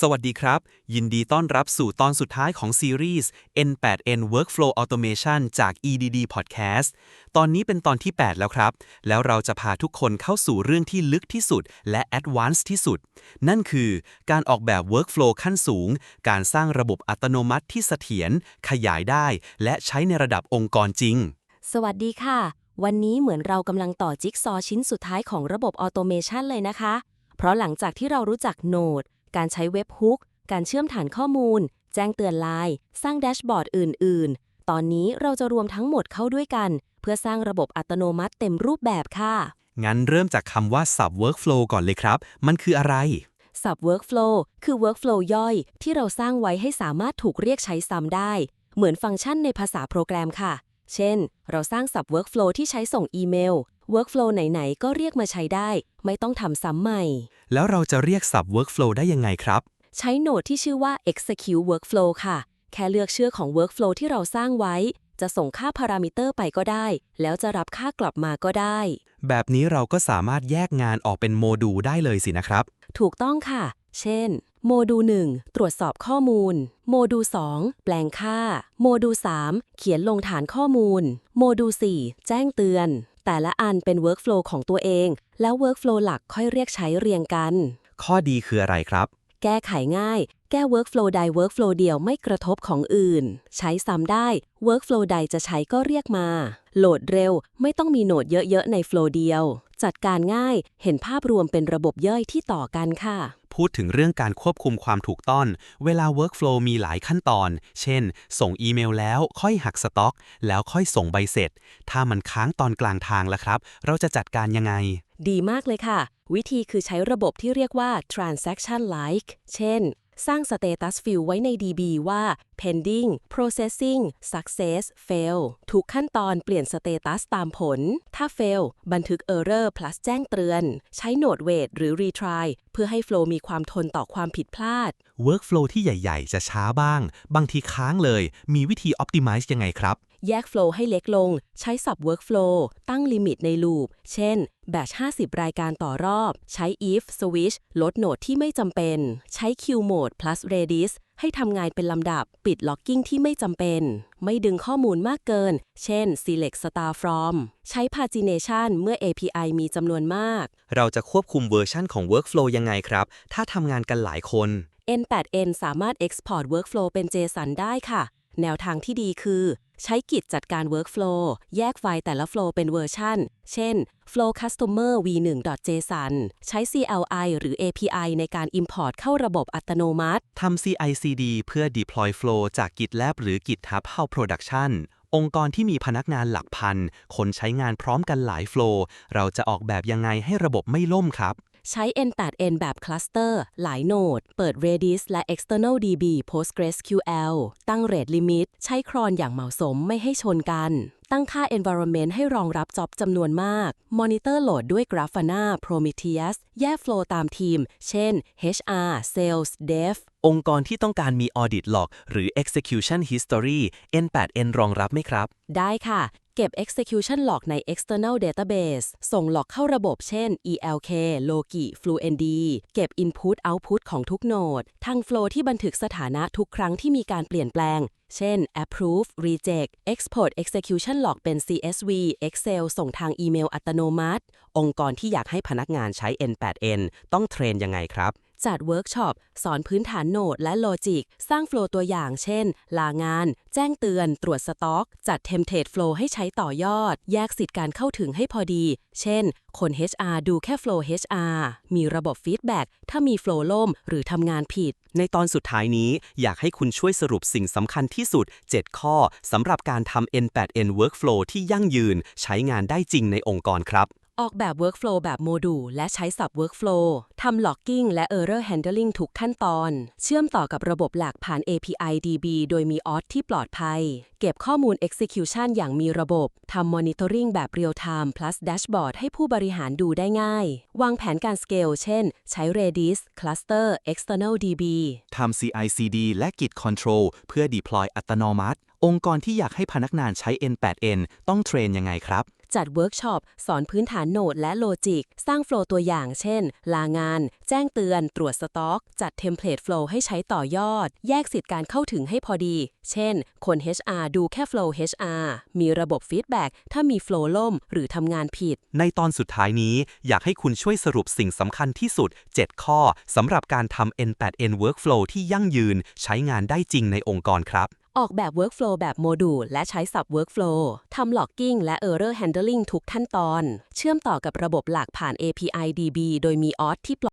สวัสดีครับ ยินดีต้อนรับสู่ตอนสุดท้ายของซีรีส์ N8N Workflow Automation จาก EDD Podcast ตอนนี้เป็นตอนที่ 8 แล้วครับ แล้วเราจะพาทุกคนเข้าสู่เรื่องที่ลึกที่สุด และ Advanced ที่สุด นั่นคือการออกแบบ Workflow ขั้นสูง การสร้างระบบอัตโนมัติที่เสถียรขยายได้ และใช้ในระดับองค์กรจริง สวัสดีค่ะ วันนี้เหมือนเรากำลังต่อจิ๊กซอว์ชิ้นสุดท้ายของระบบออโตเมชันเลยนะคะ เพราะหลังจากที่เรารู้จักโนด การใช้เว็บฮุก การเชื่อมฐานข้อมูล แจ้งเตือนไลน์ สร้างแดชบอร์ดอื่น ๆ ตอนนี้เราจะรวมทั้งหมดเข้าด้วยกัน เพื่อสร้างระบบอัตโนมัติเต็มรูปแบบค่ะ งั้นเริ่มจากคำว่า Sub Workflow ก่อนเลยครับ มันคืออะไร Sub Workflow คือ Workflow ย่อยที่เราสร้างไว้ให้สามารถถูกเรียกใช้ซ้ำได้ เหมือนฟังก์ชันในภาษาโปรแกรมค่ะ เช่น เราสร้าง Sub Workflow ที่ใช้ส่งอีเมล Workflow ไหน ๆ ก็เรียกมาใช้ได้ ไม่ต้องทำซ้ำใหม่ แล้วเราจะเรียก Sub Workflow ได้ยังไงครับ ใช้โหนดที่ชื่อว่า execute workflow ค่ะ แค่เลือกชื่อของ workflow ที่เราสร้างไว้ จะส่งค่าพารามิเตอร์ไปก็ได้ แล้วจะรับค่ากลับมาก็ได้ แบบนี้เราก็สามารถแยกงานออกเป็นโมดูลได้เลยสินะครับ ถูกต้องค่ะ เช่น โมดูล1ตรวจสอบข้อมูล โมดูล2แปลงค่า โมดูล3เขียนลงฐานข้อมูล โมดูล4แจ้งเตือน แต่ละอันเป็น workflow ของตัวเอง แล้ว workflow หลักค่อยเรียกใช้เรียงกัน ข้อดีคืออะไรครับ แก้ไขง่าย แก้ workflow ใด workflow เดียวไม่กระทบของอื่น ใช้ซ้ำได้ workflow ใดจะใช้ก็เรียกมา โหลดเร็ว ไม่ต้องมีโหนดเยอะ ๆ ใน flow เดียว จัดการง่าย เห็นภาพรวมเป็นระบบย่อยที่ต่อกันค่ะ พูดถึงเรื่องการควบคุมความถูกต้อง เวลา workflow มีหลายขั้นตอน เช่น ส่งอีเมลแล้วค่อยหักสต็อก แล้วค่อยส่งใบเสร็จ ถ้ามันค้างตอนกลางทางแล้วครับ เราจะจัดการยังไง ดีมากเลยค่ะ วิธีคือใช้ระบบที่เรียกว่า transaction like เช่น สร้าง status field ไว้ใน DB ว่า pending processing success fail ทุกขั้นตอนเปลี่ยน status ตามผล ถ้า fail บันทึก error plus แจ้งเตือน ใช้ node wait หรือ retry เพื่อให้ flow มีความทนต่อความผิดพลาด workflow ที่ใหญ่ๆ จะช้าบ้าง บางทีค้างเลย มีวิธี optimize ยังไงครับ แยก flow ให้เล็กลง ใช้ sub workflow ตั้งลิมิตใน loop เช่น batch 50 รายการต่อรอบ ใช้ if switch ลดโหนดที่ไม่จำเป็น ใช้ queue mode plus redis ให้ทำงานเป็นลำดับ ปิด logging ที่ไม่จำเป็น ไม่ดึงข้อมูลมากเกิน เช่น select star from ใช้ pagination เมื่อ API มีจำนวนมาก เราจะควบคุมเวอร์ชันของ workflow ยังไงครับ ถ้าทำงานกันหลายคน N8N สามารถ export workflow เป็น JSON ได้ค่ะ แนวทางที่ดีคือ ใช้กิจจัดการ workflow แยกไฟล์แต่ละ flow เป็นเวอร์ชันเช่น flow customer v1.json ใช้ CLI หรือ API ในการ import เข้าระบบอัตโนมัติ ทำ CI/CD เพื่อ deploy flow จาก GitLab หรือ GitHub เข้า production องค์กรที่มีพนักงานหลักพัน คนใช้งานพร้อมกันหลาย flow เราจะออกแบบยังไงให้ระบบไม่ล่มครับ ใช้ N8N แบบคลัสเตอร์ หลายโนด เปิด Redis และ External DB PostgreSQL ตั้ง Rate Limit ใช้ครอนอย่างเหมาะสมไม่ให้ชนกัน ตั้งค่า Environment ให้รองรับจ็อบจำนวนมาก Monitor โหลดด้วย Grafana Prometheus แยก Flow ตามทีม เช่น HR Sales Dev องค์กรที่ต้องการมี audit log หรือ execution history N8N รองรับไหมครับ ได้ค่ะ เก็บ execution log ใน external database ส่ง log เข้าระบบเช่น ELK Logi Fluentd เก็บ input output ของทุกโนด ทาง flow ที่บันทึกสถานะทุกครั้งที่มีการเปลี่ยนแปลง เช่น approve reject export execution log เป็น CSV Excel ส่งทางอีเมลอัตโนมัติ องค์กรที่อยากให้พนักงานใช้ N8N ต้องเทรนยังไงครับ จัดเวิร์กช็อป สอนพื้นฐานโนดและโลจิก สร้างโฟล์ตัวอย่างเช่น ลางาน แจ้งเตือน ตรวจสต็อก จัดเทมเพลตโฟล์ให้ใช้ต่อยอด แยกสิทธิ์การเข้าถึงให้พอดี เช่น คน HR ดูแค่โฟล์ HR มีระบบฟีดแบ็กถ้ามีโฟล์ล่มหรือทำงานผิด ในตอนสุดท้ายนี้อยากให้คุณช่วยสรุปสิ่งสำคัญที่สุด 7 ข้อสำหรับการทำ N8N Workflow ที่ยั่งยืน ใช้งานได้จริงในองค์กรครับ ออกแบบ Workflow แบบโมดูลและใช้ Sub Workflow ทำ Logging และ Error Handling ทุกขั้นตอน เชื่อมต่อกับระบบหลักผ่าน API DB โดยมี auth ที่ปลอดภัย เก็บข้อมูล Execution อย่างมีระบบ ทำ Monitoring แบบ Real Time plus Dashboard ให้ผู้บริหารดูได้ง่าย วางแผนการ Scale เช่น ใช้ Redis Cluster External DB ทำ CI/CD และ Git Control เพื่อ deploy อัตโนมัติ องค์กรที่อยากให้พนักงานใช้ N8N ต้องเทรนยังไงครับ จัดเวิร์กช็อป สอนพื้นฐานโนดและโลจิก สร้างโฟล์ตัวอย่าง เช่น ลางาน แจ้งเตือน ตรวจสต็อก จัดเทมเพลตโฟล์ให้ใช้ต่อยอด แยกสิทธิการเข้าถึงให้พอดี เช่น คน HR ดูแค่โฟล์ HR มีระบบฟีดแบ็กถ้ามีโฟล์ล่ม หรือทำงานผิด ในตอนสุดท้ายนี้อยากให้คุณช่วยสรุปสิ่งสำคัญที่สุด 7 ข้อสำหรับการทำ N8N Workflow ที่ยั่งยืน ใช้งานได้จริงในองค์กรครับ ออกแบบ Workflow แบบโมดูลและใช้สับ Workflow ทำ Logging และ Error Handling ทุกขั้นตอน เชื่อมต่อกับระบบหลักผ่าน API DB โดยมี auth ที่ปลอด